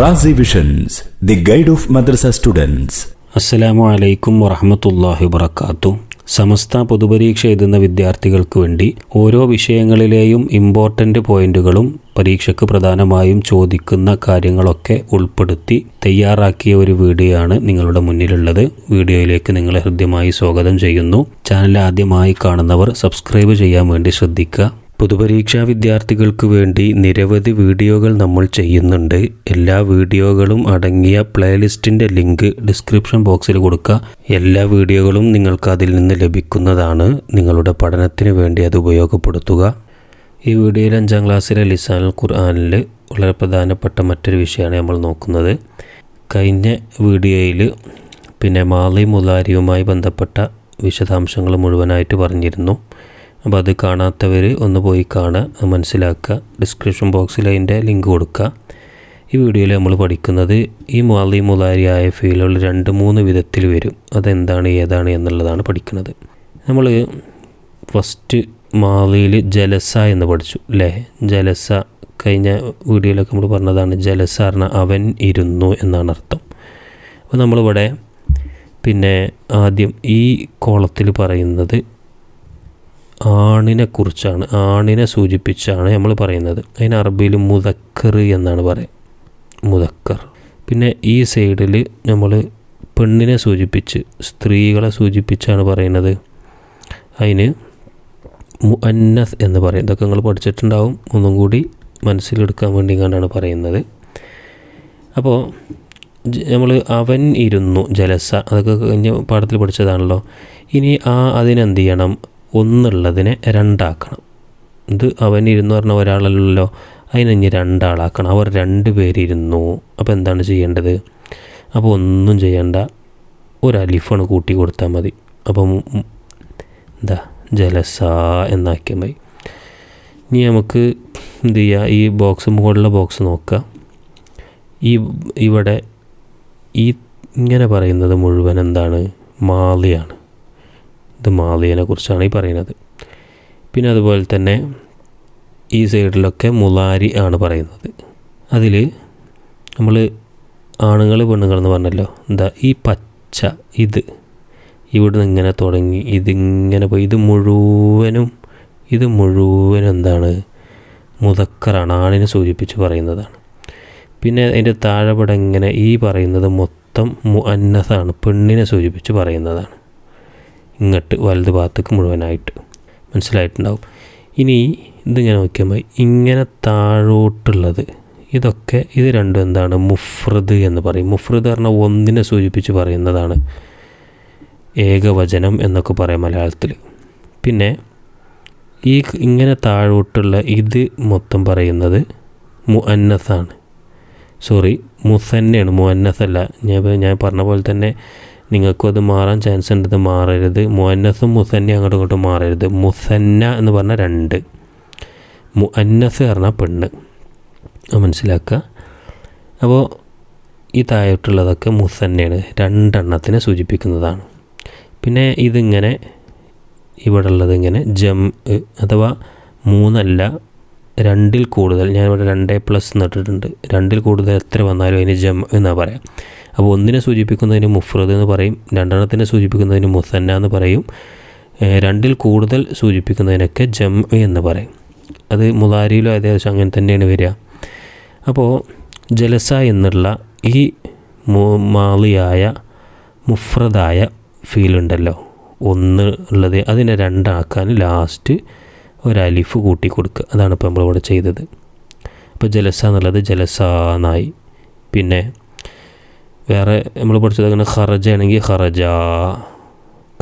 Razi visions the guide of madrasa students അസ്സലാമു അലൈക്കും വറഹമത്തല്ലാഹി വബർക്കാത്തു സമസ്ത പൊതുപരീക്ഷ എഴുതുന്ന വിദ്യാർത്ഥികൾക്ക് വേണ്ടി ഓരോ വിഷയങ്ങളിലെയും ഇമ്പോർട്ടന്റ് പോയിന്റുകളും പരീക്ഷയ്ക്ക് പ്രധാനമായും ചോദിക്കുന്ന കാര്യങ്ങളൊക്കെ ഉൾപ്പെടുത്തി തയ്യാറാക്കിയ ഒരു വീഡിയോ ആണ് നിങ്ങളുടെ മുന്നിലുള്ളത്. വീഡിയോയിലേക്ക് നിങ്ങളെ ഹൃദ്യമായി സ്വാഗതം ചെയ്യുന്നു. ചാനൽ ആദ്യമായി കാണുന്നവർ സബ്സ്ക്രൈബ് ചെയ്യാൻ വേണ്ടി ശ്രദ്ധിക്കുക. പൊതുപരീക്ഷാ വിദ്യാർത്ഥികൾക്ക് വേണ്ടി നിരവധി വീഡിയോകൾ നമ്മൾ ചെയ്യുന്നുണ്ട്. എല്ലാ വീഡിയോകളും അടങ്ങിയ പ്ലേലിസ്റ്റിന്റെ ലിങ്ക് ഡിസ്ക്രിപ്ഷൻ ബോക്സിൽ കൊടുക്കുക. എല്ലാ വീഡിയോകളും നിങ്ങൾക്ക് അതിൽ നിന്ന് ലഭിക്കുന്നതാണ്. നിങ്ങളുടെ പഠനത്തിന് വേണ്ടി അത് ഉപയോഗപ്പെടുത്തുക. ഈ വീഡിയോയിൽ അഞ്ചാം ക്ലാസ്സിലെ ലിസാൻ ഖുർആാനിൽ വളരെ പ്രധാനപ്പെട്ട മറ്റൊരു വിഷയമാണ് നമ്മൾ നോക്കുന്നത്. കഴിഞ്ഞ വീഡിയോയിൽ പിന്നെ മാളി മുലാരിയുമായി ബന്ധപ്പെട്ട വിശദാംശങ്ങൾ മുഴുവനായിട്ട് പറഞ്ഞിരുന്നു. അപ്പോൾ അത് കാണാത്തവർ ഒന്ന് പോയി കാണുക മനസ്സിലാക്കുക. ഡിസ്ക്രിപ്ഷൻ ബോക്സിൽ അതിന്റെ ലിങ്ക് കൊടുക്കുക. ഈ വീഡിയോയിൽ നമ്മൾ പഠിക്കുന്നത് ഈ മാലി മുലാരിയായ ഫീലുകൾ രണ്ട് മൂന്ന് വിധത്തിൽ വരും. അതെന്താണ് ഏതാണ് എന്നുള്ളതാണ് പഠിക്കുന്നത്. നമ്മൾ ഫസ്റ്റ് മാലിയിൽ ജലസ എന്ന് പഠിച്ചു അല്ലേ ജലസ കഴിഞ്ഞ വീഡിയോയിലൊക്കെ നമ്മൾ പറഞ്ഞതാണ് ജലസ പറഞ്ഞാൽ അവൻ ഇരുന്നു എന്നാണ് അർത്ഥം. അപ്പോൾ നമ്മളിവിടെ പിന്നെ ആദ്യം ഈ കോളത്തിൽ പറയുന്നത് ആണിനെ കുറിച്ചാണ് ആണിനെ സൂചിപ്പിച്ചാണ് നമ്മൾ പറയുന്നത്. അതിന് അറബിയിൽ മുതക്കർ എന്നാണ് പറയുക മുതക്കർ പിന്നെ ഈ സൈഡിൽ നമ്മൾ പെണ്ണിനെ സൂചിപ്പിച്ച് സ്ത്രീകളെ സൂചിപ്പിച്ചാണ് പറയുന്നത്. അതിന് മുഅന്നസ് എന്ന് പറയും. ഇതൊക്കെ നിങ്ങൾ പഠിച്ചിട്ടുണ്ടാവും. ഒന്നും കൂടി മനസ്സിലെടുക്കാൻ വേണ്ടി കണ്ടാണ് പറയുന്നത്. അപ്പോൾ നമ്മൾ അവൻ ഇരുന്നു ജലസ അതൊക്കെ കഴിഞ്ഞ പാഠത്തിൽ പഠിച്ചതാണല്ലോ. ഇനി ആ അതിനെന്ത് ചെയ്യണം? ഒന്നുള്ളതിനെ രണ്ടാക്കണം. ഇത് അവൻ ഇരുന്ന് പറഞ്ഞ ഒരാളല്ലല്ലോ. അതിനെ രണ്ടാളാക്കണം. അവർ രണ്ട് പേരിരുന്നു. അപ്പോൾ എന്താണ് ചെയ്യേണ്ടത്? അപ്പോൾ ഒന്നും ചെയ്യേണ്ട. ഒരു അലിഫാണ് കൂട്ടി കൊടുത്താൽ മതി. അപ്പം എന്താ? ജലസ എന്നാക്കിയാൽ മതി. ഇനി നമുക്ക് എന്ത് ചെയ്യുക ഈ ബോക്സ് മുകളിലെ ബോക്സ് നോക്കുക ഈ ഇവിടെ ഈ ഇങ്ങനെ പറയുന്നത് മുഴുവൻ എന്താണ്? മാലിയാണ് ഇത് മാലിയനെ കുറിച്ചാണ് ഈ പറയുന്നത്. പിന്നെ അതുപോലെ തന്നെ ഈ സൈഡിലൊക്കെ മുലാരി ആണ് പറയുന്നത്. അതിൽ നമ്മൾ ആണുങ്ങൾ പെണ്ണുങ്ങൾ എന്ന് പറഞ്ഞല്ലോ എന്താ ഈ പച്ച ഇത് ഇവിടുന്ന് ഇങ്ങനെ തുടങ്ങി ഇതിങ്ങനെ പോയി ഇത് മുഴുവനും ഇത് മുഴുവനും എന്താണ് മുതക്കറാണ് ആണിനെ സൂചിപ്പിച്ച് പറയുന്നതാണ്. പിന്നെ അതിന്റെ താഴെപടം ഇങ്ങനെ ഈ പറയുന്നത് മൊത്തം മുഅന്നസാണ് പെണ്ണിനെ സൂചിപ്പിച്ച് പറയുന്നതാണ്. ഇങ്ങോട്ട് വലത് ഭാഗത്തേക്ക് മുഴുവനായിട്ട്. മനസ്സിലായിട്ടുണ്ടാവും? ഇനി ഇതിങ്ങനെ നോക്കിയാൽ ഇങ്ങനെ താഴോട്ടുള്ളത് ഇതൊക്കെ ഇത് രണ്ടും എന്താണ്? മുഫ്രദ് എന്ന് പറയും. മുഫ്രദ് പറഞ്ഞാൽ ഒന്നിനെ സൂചിപ്പിച്ച് പറയുന്നതാണ്. ഏകവചനം എന്നൊക്കെ പറയാം മലയാളത്തിൽ പിന്നെ ഈ ഇങ്ങനെ താഴോട്ടുള്ള ഇത് മൊത്തം പറയുന്നത് മുഅന്നസാണ്. സോറി മുസന്നയാണ്. മുഅന്നസല്ല. ഞാൻ ഞാൻ പറഞ്ഞ പോലെ തന്നെ നിങ്ങൾക്കും അത് മാറാൻ ചാൻസ് ഉണ്ട്. ഇത് മാറരുത്. മുഅന്നസും മുസന്നയും അങ്ങോട്ടും ഇങ്ങോട്ടും മാറരുത്. മുസന്ന എന്ന് പറഞ്ഞാൽ രണ്ട്. മുഅന്നസ് പറഞ്ഞാൽ പെണ്ണ്. മനസ്സിലാക്കുക. അപ്പോൾ ഈ താഴോട്ടുള്ളതൊക്കെ മുസന്നയാണ്. രണ്ടെണ്ണത്തിനെ സൂചിപ്പിക്കുന്നതാണ്. പിന്നെ ഇതിങ്ങനെ ഇവിടെ ഉള്ളത് ഇങ്ങനെ ജം അഥവാ മൂന്നല്ല രണ്ടിൽ കൂടുതൽ. ഞാനിവിടെ രണ്ടേ പ്ലസ് എന്നിട്ടിട്ടുണ്ട് രണ്ടിൽ കൂടുതൽ എത്ര വന്നാലും അതിന് ജം എന്നാണ് പറയാം. അപ്പോൾ ഒന്നിനെ സൂചിപ്പിക്കുന്നതിന് മുഫ്രദ് എന്ന് പറയും രണ്ടെണ്ണത്തിനെ സൂചിപ്പിക്കുന്നതിന് മുസന്ന എന്ന് പറയും രണ്ടിൽ കൂടുതൽ സൂചിപ്പിക്കുന്നതിനൊക്കെ ജം എന്ന് പറയും. അത് മുതാരിയിലും ഏകദേശം അങ്ങനെ തന്നെയാണ് വരിക. അപ്പോൾ ജലസ എന്നുള്ള ഈ മാളിയായ മുഫ്രദായ ഫീൽ ഉണ്ടല്ലോ ഒന്ന് ഉള്ളത് അതിനെ രണ്ടാക്കാൻ ലാസ്റ്റ് ഒരു അലിഫ് കൂട്ടി കൊടുക്കുക. അതാണ് ഇപ്പോൾ നമ്മളിവിടെ ചെയ്തത്. അപ്പോൾ ജലസ എന്നുള്ളത് ജലസ എന്നായി പിന്നെ വേറെ നമ്മൾ പഠിച്ചത് അങ്ങനെ ഹറജ ആണെങ്കിൽ ഹറജ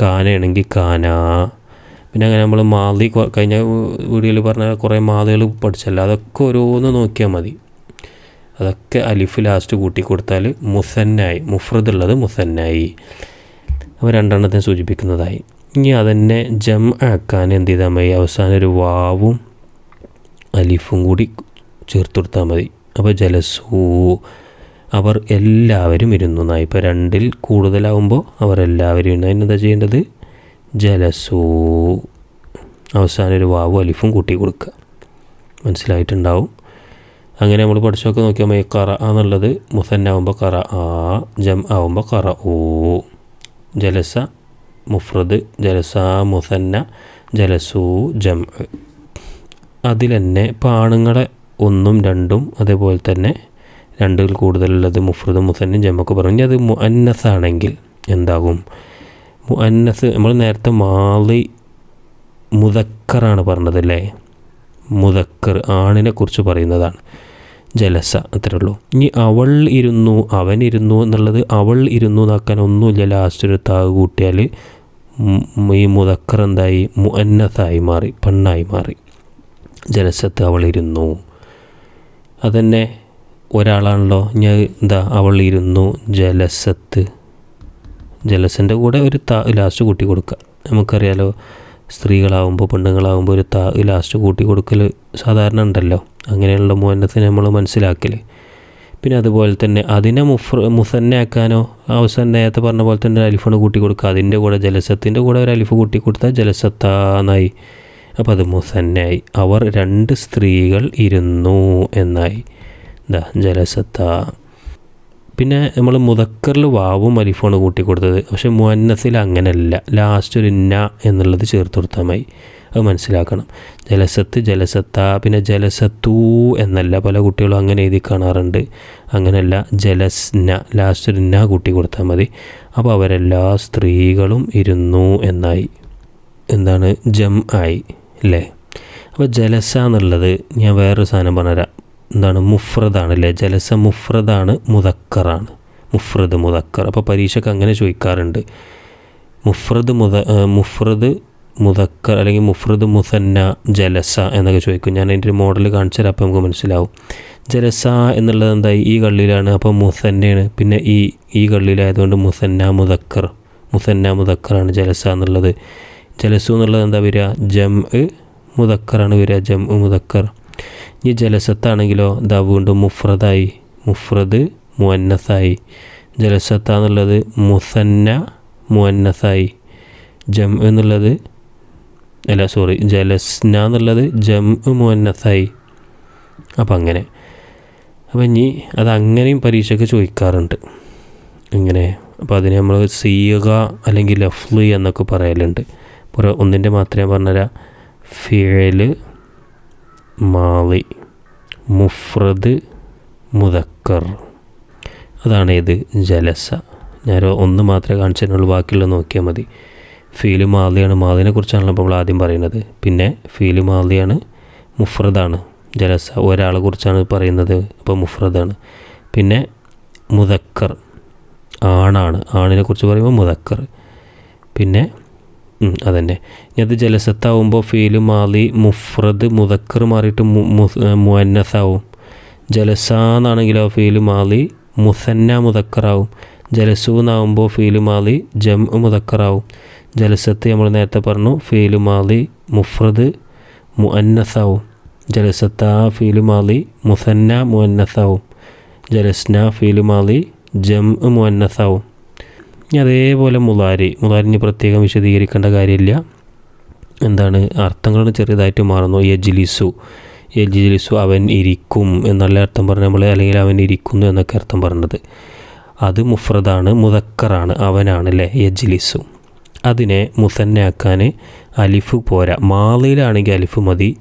കാനയാണെങ്കിൽ കാന. പിന്നെ അങ്ങനെ നമ്മൾ മാതി കഴിഞ്ഞ വീഡിയോയിൽ പറഞ്ഞ കുറേ മാതകൾ പഠിച്ചല്ലോ അതൊക്കെ ഓരോന്ന് നോക്കിയാൽ മതി. അതൊക്കെ അലിഫ് ലാസ്റ്റ് കൂട്ടി കൊടുത്താൽ മുസന്നായി മുഫ്രദുള്ളത് മുസന്നായി. അപ്പോൾ രണ്ടെണ്ണത്തെ സൂചിപ്പിക്കുന്നതായി. ഇനി അതന്നെ ജം ആക്കാൻ എന്ത് ചെയ്താൽ മതി. അവസാനം ഒരു വാവും അലിഫും കൂടി ചേർത്ത് കൊടുത്താൽ മതി. അപ്പോൾ ജലസൂ. അവർ എല്ലാവരും ഇരുന്നു. എന്നായി ഇപ്പോൾ രണ്ടിൽ കൂടുതലാവുമ്പോൾ അവർ എല്ലാവരും ഇരുന്നു. അതിനെന്താ ചെയ്യേണ്ടത്? ജലസൂ. അവസാനം ഒരു വാവും അലിഫും കൂട്ടി കൊടുക്കുക മനസ്സിലായിട്ടുണ്ടാവും? അങ്ങനെ നമ്മൾ പഠിച്ചൊക്കെ നോക്കിയാൽ മതി. കറ എന്നുള്ളത് മുസന്നാവുമ്പോൾ കറ ആ ജം ആവുമ്പോൾ കറ ഓ ജലസ മുഫ്രദ് ജലസ മുസന്ന ജലസൂ ജം. അതിൽ തന്നെ ഒന്നും രണ്ടും അതേപോലെ തന്നെ രണ്ടിൽ കൂടുതലുള്ളത് മുഫ്രദും മുസന്നും ജമ്മക്ക് പറഞ്ഞു. അത് മുഅന്നസ് ആണെങ്കിൽ എന്താകും? മുഅന്നസ് നമ്മൾ നേരത്തെ മാളി മുതക്കറാണ് പറഞ്ഞത് അല്ലേ മുതക്കർ ആണിനെ കുറിച്ച് പറയുന്നതാണ്. ജലസ അത്രേ ഉള്ളൂ. ഇനി അവൾ ഇരുന്നു അവൻ ഇരുന്നു എന്നുള്ളത് അവൾ ഇരുന്നു എന്നാക്കാൻ ഒന്നുമില്ല. ലാസ്റ്റ് ഒരു താവ് കൂട്ടിയാൽ ഈ മുതക്കർ എന്തായി? മുഅന്നസായി മാറി പെണ്ണായി മാറി. ജലസത്ത് അവൾ ഇരുന്നു. അതന്നെ ഒരാളാണല്ലോ. ഞാൻ എന്താ അവൾ ഇരുന്നു ജലസത്ത്. ജലസന്റെ കൂടെ ഒരു താ ലാസ്റ്റ് കൂട്ടി കൊടുക്കുക നമുക്കറിയാലോ സ്ത്രീകളാവുമ്പോൾ പെണ്ണുങ്ങളാവുമ്പോൾ ഒരു താ ലാസ്റ്റ് കൂട്ടി കൊടുക്കൽ സാധാരണ ഉണ്ടല്ലോ. അങ്ങനെയുള്ള മോനത്തെ നമ്മൾ മനസ്സിലാക്കൽ പിന്നെ അതുപോലെ തന്നെ അതിനെ മുഫ്ര മുസന്നയാക്കാനോ അവസാനം നേരത്തെ പറഞ്ഞ പോലെ തന്നെ അലിഫാണ് കൂട്ടി കൊടുക്കുക അതിന്റെ കൂടെ ജലസത്തിന്റെ കൂടെ ഒരു അലിഫ് കൂട്ടി കൊടുത്താൽ ജലസത്താന്നായി. അപ്പോൾ അത് മുസന്നയായി അവർ രണ്ട് സ്ത്രീകൾ ഇരുന്നു എന്നായി. എന്താ ജലസത്ത. പിന്നെ നമ്മൾ മുതക്കറിൽ വാവും അലിഫാണ് കൂട്ടി കൊടുത്തത് പക്ഷേ മുന്നസിൽ അങ്ങനെയല്ല ലാസ്റ്റ് ഒരു ന എന്നുള്ളത് ചേർത്ത് കൊടുത്താൽ മതി. അത് മനസ്സിലാക്കണം. ജലസത്ത് ജലസത്ത പിന്നെ ജലസത്തൂ എന്നല്ല പല കുട്ടികളും അങ്ങനെ എഴുതി കാണാറുണ്ട്. അങ്ങനെയല്ല ജലസ്ന ലാസ്റ്റ് ഒരു ന കൂട്ടി കൊടുത്താൽ മതി. അപ്പോൾ അവരെല്ലാ സ്ത്രീകളും ഇരുന്നു എന്നായി. എന്താണ്? ജം ആയി അല്ലേ അപ്പോൾ ജലസ എന്നുള്ളത് ഞാൻ വേറൊരു സാധനം പറഞ്ഞുതരാം. എന്താണ്? മുഫ്രദാണ് അല്ലേ? ജലസ മുഫ്രദാണ് മുതക്കറാണ് മുഫ്രദ് മുതക്കർ അപ്പോൾ പരീക്ഷയ്ക്ക് അങ്ങനെ ചോദിക്കാറുണ്ട്. മുഫ്രദ് മുത മുഫ്രദ് മുതക്കർ അല്ലെങ്കിൽ മുഫ്രദ് മുസന്ന ജലസ എന്നൊക്കെ ചോദിക്കും. ഞാൻ അതിന്റെ ഒരു മോഡൽ കാണിച്ചു തരാം അപ്പോൾ നമുക്ക് മനസ്സിലാവും. ജലസ എന്നുള്ളത് എന്തായി? ഈ കള്ളിയിലാണ്. അപ്പോൾ മുസന്നയാണ്. പിന്നെ ഈ ഈ കള്ളിയിലായതുകൊണ്ട് മുസന്ന മുതക്കർ മുസന്ന മുതക്കറാണ് ജലസ എന്നുള്ളത്. ജലസു എന്നുള്ളത് എന്താ വരിക? ജം മുതക്കറാണ് വരിക. ജം മുതക്കർ ഈ ജലസത്താണെങ്കിലോ ദാ വീണ്ടും മുഫ്രദായി. മുഫ്രദ് മുഅന്നസായി ജലസത്ത എന്നുള്ളത് മുസന്ന മുഅന്നസായി ജം എന്നുള്ളത് അല്ല സോറി ജലസ്ന എന്നുള്ളത് ജം മുഅന്നസായി അപ്പം അങ്ങനെ. അപ്പം ഇനി അത് അങ്ങനെയും പരീക്ഷയ്ക്ക് ചോദിക്കാറുണ്ട്. ഇങ്ങനെ. അപ്പോൾ അതിനെ നമ്മൾ സീഗ അല്ലെങ്കിൽ ലഫ്ലി എന്നൊക്കെ പറയലുണ്ട്. ഒന്നിന്റെ മാത്രമേ പറഞ്ഞുതരാം. ഫിഴൽ മാളി മുഫ്രദ് മുതക്കർ അതാണ് ഇത് ജലസ. ഞാൻ ഒന്ന് മാത്രമേ കാണിച്ചതിനുള്ളൂ ബാക്കിയുള്ള നോക്കിയാൽ മതി. ഫീൽ മാലിയാണ് മാലിനെ കുറിച്ചാണല്ലോ നമ്മൾ ആദ്യം പറയുന്നത്. പിന്നെ ഫീൽ മാലിയാണ് മുഫ്രദാണ്. ജലസ ഒരാളെ കുറിച്ചാണ് പറയുന്നത് അപ്പോൾ മുഫ്രദാണ്. പിന്നെ മുതക്കർ ആണാണ്. ആണിനെ കുറിച്ച് പറയുമ്പോൾ മുതക്കർ പിന്നെ അതന്നെ. അത് ജലസത്താവുമ്പോൾ ഫീൽ മാലി മുഫ്രദ് മുതക്കർ മാറിയിട്ട് മുഅന്നസാവും ജലസ എന്നാണെങ്കിലോ ഫീൽ മാലി മുസന്ന മുതക്കറാവും ജലസു എന്നാവുമ്പോൾ ഫീൽ മാലി ജം മുതക്കറാവും ജലസത്ത് നമ്മൾ നേരത്തെ പറഞ്ഞു ഫീൽ മാലി മുഫ്രദ് മുഅന്നസാവും ജലസത്ത ഫീൽ മാലി മുസന്ന മുഅന്നസാവും ജലസ്ന ഫീൽ മാലി ജം മുഅന്നസാവും ഇനി അതേപോലെ മുതാരി മുതാരിന് പ്രത്യേകം വിശദീകരിക്കേണ്ട കാര്യമില്ല. എന്താണ്? അർത്ഥങ്ങളാണ് ചെറിയതായിട്ട് മാറുന്നു. യജ്ലിസു. യജ്ലിസു അവൻ ഇരിക്കും എന്നുള്ള അർത്ഥം പറഞ്ഞ നമ്മൾ അല്ലെങ്കിൽ അവൻ ഇരിക്കുന്നു എന്നൊക്കെ അർത്ഥം പറഞ്ഞത്. അത് മുഫ്രദാണ് മുതക്കറാണ് അവനാണ് അല്ലേ യജ്ലിസു. അതിനെ മുസന്നയാക്കാൻ അലിഫ് പോരാ. മാലയിലാണെങ്കിൽ അലിഫ് മതി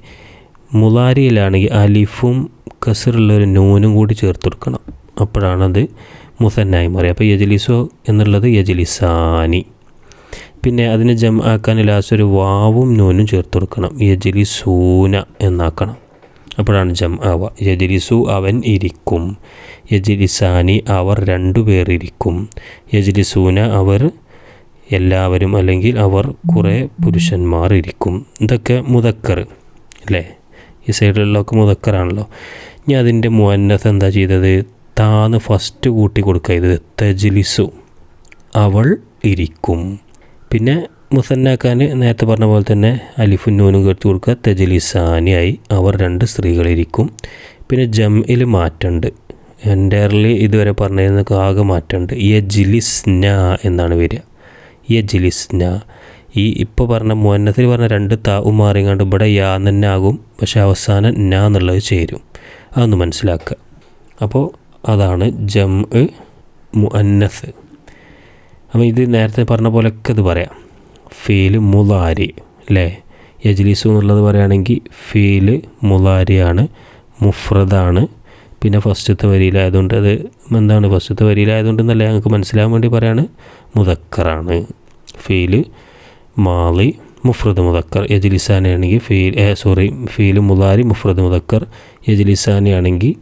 മുലാരിയിലാണെങ്കിൽ അലിഫും കസറുള്ളൊരു നൂനും കൂടി ചേർത്ത് കൊടുക്കണം. അപ്പോഴാണത് മുസന്നായി മാറി അപ്പോൾ യജലിസോ എന്നുള്ളത് യജലിസാനി. പിന്നെ അതിനെ ജം ആക്കാൻ ലാസ്റ്റ് ഒരു വാവും നൂനും ചേർത്ത് കൊടുക്കണം. യജലിസൂന എന്നാക്കണം. അപ്പോഴാണ് ജം ആവ യജലിസു അവൻ ഇരിക്കും. യജലിസാനി അവർ രണ്ടുപേർ ഇരിക്കും. യജലിസൂന അവർ എല്ലാവരും അല്ലെങ്കിൽ അവർ കുറേ പുരുഷന്മാർ ഇരിക്കും. ഇതൊക്കെ മുതക്കർ അല്ലേ? ഈ സൈഡിലുള്ളതൊക്കെ മുതക്കറാണല്ലോ ഇനി അതിന്റെ മുന്നത്ത് എന്താ ചെയ്തത്? താന്ന് ഫസ്റ്റ് കൂട്ടി കൊടുക്കുക. ഇത് തജ്ലിസു. അവൾ ഇരിക്കും. പിന്നെ മുസന്നാക്കാൻ നേരത്തെ പറഞ്ഞ പോലെ തന്നെ അലിഫും നൂനും കയറ്റി കൊടുക്കുക. തജലിസാനിയായി അവർ രണ്ട് സ്ത്രീകളിരിക്കും പിന്നെ ജംഇൽ മാറ്റമുണ്ട്. എന്റയർലി ഇതുവരെ പറഞ്ഞിരുന്നൊക്കെ ആകെ മാറ്റമുണ്ട്. യജ്ലിസ്ന എന്നാണ് വരിക. യജ്ലിസ്ന. ഈ ഇപ്പോൾ പറഞ്ഞ മുന്നത്തിൽ പറഞ്ഞ രണ്ട് താവും മാറിങ്ങാണ്ട് ഇവിടെ യാ തന്നെ ആകും പക്ഷേ അവസാനം ന എന്നുള്ളത് ചേരും. അതൊന്ന് മനസ്സിലാക്കുക. അപ്പോൾ അതാണ് ജം മുഅന്നസ്. അപ്പോൾ ഇത് നേരത്തെ പറഞ്ഞ പോലെയൊക്കെ ഇത് പറയാം. ഫീൽ മുലാരി അല്ലേ യജ്ലിസു എന്നുള്ളത് പറയുകയാണെങ്കിൽ ഫീൽ മുലാരിയാണ് മുഫ്രദാണ്. പിന്നെ ഫസ്റ്റത്തെ വരിയിലായതുകൊണ്ട് അത് എന്താണ്? ഫസ്റ്റത്തെ വരിയിലായതുകൊണ്ട് എന്നല്ല ഞങ്ങൾക്ക് മനസ്സിലാകാൻ വേണ്ടി പറയാണ്? മുതക്കറാണ് ഫീൽ മാളി മുഫ്രദ് മുതക്കർ യജ്ലിസാനി ആണെങ്കിൽ ഫീൽ സോറി ഫീൽ മുലാരി മുഫ്രദ് മുതക്കർ യജ്ലിസാനി ആണെങ്കിൽ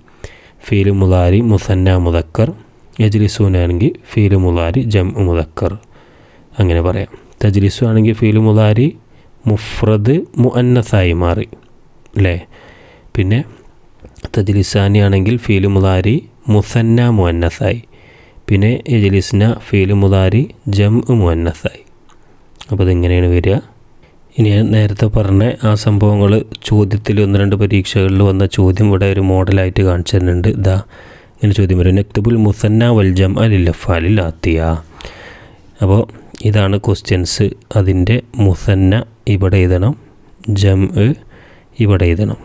ഫീൽ മുലാരി മുസന്ന മുതക്കർ യജ്ലിസൂനാണെങ്കിൽ ഫീൽ മുലാരി ജം മുതക്കർ അങ്ങനെ പറയാം. തജ്ലിസു ആണെങ്കിൽ ഫീൽ മുലാരി മുഫ്രദ് മുഅന്നസായി മാറി. അല്ലേ പിന്നെ തജ്ലിസാനി ആണെങ്കിൽ ഫീൽ മുലാരി മുസന്ന മുഅന്നസായി. പിന്നെ യജ്ലിസ്ന ഫീൽ മുലാരി ജം മുഅന്നസായി. അപ്പോൾ ഇതിങ്ങനെയാണ് വരിക. ഇനി നേരത്തെ പറഞ്ഞ ആ സംഭവങ്ങൾ ചോദ്യത്തിൽ ഒന്ന് രണ്ട് പരീക്ഷകളിൽ വന്ന ചോദ്യം ഇവിടെ ഒരു മോഡലായിട്ട് കാണിച്ചു തരുന്നുണ്ട്. ഇതാ ഇങ്ങനെ ചോദ്യം വരും. നക്തബുൽ മുസന്ന വൽജം അലില്ലഫാലിൽ ആത്തിയ അപ്പോൾ ഇതാണ് ക്വസ്റ്റ്യൻസ്. അതിന്റെ മുസന്ന ഇവിടെ എഴുതണം ജം ഇവിടെ എഴുതണം.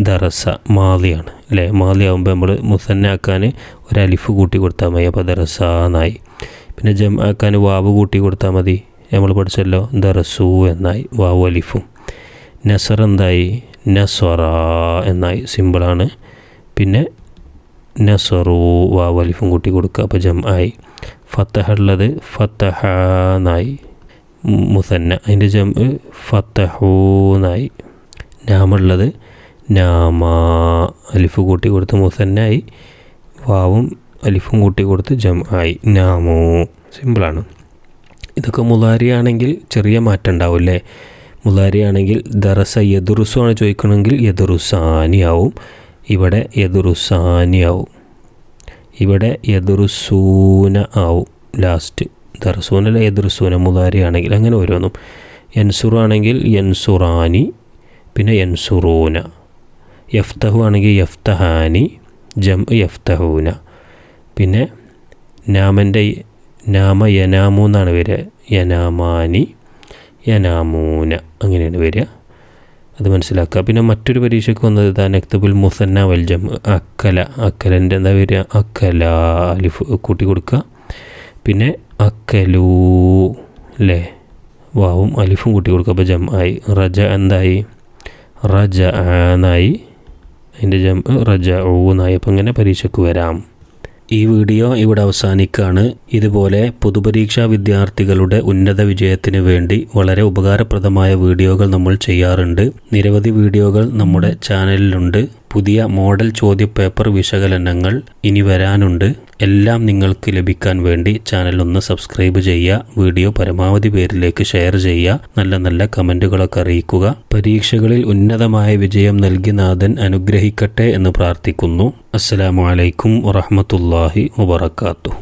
ദറസ മാലിയാണ്. അല്ലേ? മാലി ആകുമ്പോൾ നമ്മൾ മുസന്ന ആക്കാൻ ഒരു അലിഫ് കൂട്ടി കൊടുത്താൽ മതി. അപ്പോൾ ദറസ എന്നായി. പിന്നെ ജം ആക്കാൻ വാവ് കൂട്ടി കൊടുത്താൽ മതി. നമ്മൾ പഠിച്ചല്ലോ ദറസു എന്നായി വാവു അലിഫും നസർ എന്തായി? നസറ എന്നായി സിമ്പിളാണ് പിന്നെ നസറു വാവു അലിഫും കൂട്ടി കൊടുക്കുക അപ്പോൾ ജം ആയി. ഫത്തഹ ഉള്ളത് ഫത്തഹ എന്നായി മുസന്ന. അതിന്റെ ജം ഫത്തഹൂന്നായി നാമുള്ളത് നാമ അലിഫ് കൂട്ടി കൊടുത്ത് മുസന്നായി വാവും അലിഫും കൂട്ടി കൊടുത്ത് ജം ആയി. നാമോ. സിമ്പിളാണ് ഇതൊക്കെ മുലാരിയാണെങ്കിൽ ചെറിയ മാറ്റം ഉണ്ടാവില്ലേ? മുലാരിയാണെങ്കിൽ ദറസ യദുറുസു ആണ് ചോദിക്കണമെങ്കിൽ യദുറുസാനി ആവും ഇവിടെ യദുറുസാനി ആവും ഇവിടെ യദുറുസൂന ആവും. ലാസ്റ്റ് ദർസൂനല്ല യദുറുസൂന മുലാരിയാണെങ്കിൽ അങ്ങനെ ഓരോന്നും. യൻസുറു ആണെങ്കിൽ യൻസുറാനി പിന്നെ യൻസുറൂന. യഫ്തഹു ആണെങ്കിൽ യഫ്തഹാനി ജം യഫ്തഹൂന. പിന്നെ നാമന്റെ നാമ യനാമു എന്നാണ് വരിക. യനാമാനി യനാമൂന അങ്ങനെയാണ് വരിക. അത് മനസ്സിലാക്കുക. പിന്നെ മറ്റൊരു പരീക്ഷയ്ക്ക് വന്നത് ഇതാ നക്തബുൽ മുസന്ന വൽജം അക്കല. അക്കലന്റെ എന്താ വരിക? അക്കല അലിഫ് കൂട്ടി കൊടുക്കുക. പിന്നെ അക്കലൂ അല്ലേ വാവും അലിഫും കൂട്ടി കൊടുക്കുക. അപ്പോൾ ജം ആയി. റജ എന്തായി? റജ എന്നായി അതിന്റെ ജം റജ ഊന്നായി അപ്പം ഇങ്ങനെ പരീക്ഷയ്ക്ക് വരാം. ഈ വീഡിയോ ഇവിടെ അവസാനിക്കുകയാണ്. ഇതുപോലെ പൊതുപരീക്ഷാ വിദ്യാർത്ഥികളുടെ ഉന്നത വിജയത്തിന് വേണ്ടി വളരെ ഉപകാരപ്രദമായ വീഡിയോകൾ നമ്മൾ ചെയ്യാറുണ്ട്. നിരവധി വീഡിയോകൾ നമ്മുടെ ചാനലിലുണ്ട്. പുതിയ മോഡൽ ചോദ്യപേപ്പർ വിശകലനങ്ങൾ ഇനി വരാനുണ്ട്. എല്ലാം നിങ്ങൾക്ക് ലഭിക്കാൻ വേണ്ടി ചാനൽ ഒന്ന് സബ്സ്ക്രൈബ് ചെയ്യുക വീഡിയോ പരമാവധി പേരിലേക്ക് ഷെയർ ചെയ്യുക നല്ല നല്ല കമന്റുകളൊക്കെ അറിയിക്കുക. പരീക്ഷകളിൽ ഉന്നതമായ വിജയം നൽകി നാഥൻ അനുഗ്രഹിക്കട്ടെ എന്ന് പ്രാർത്ഥിക്കുന്നു. അസ്സലാമു അലൈക്കും വറഹമത്തല്ലാഹി വബർക്കാത്തു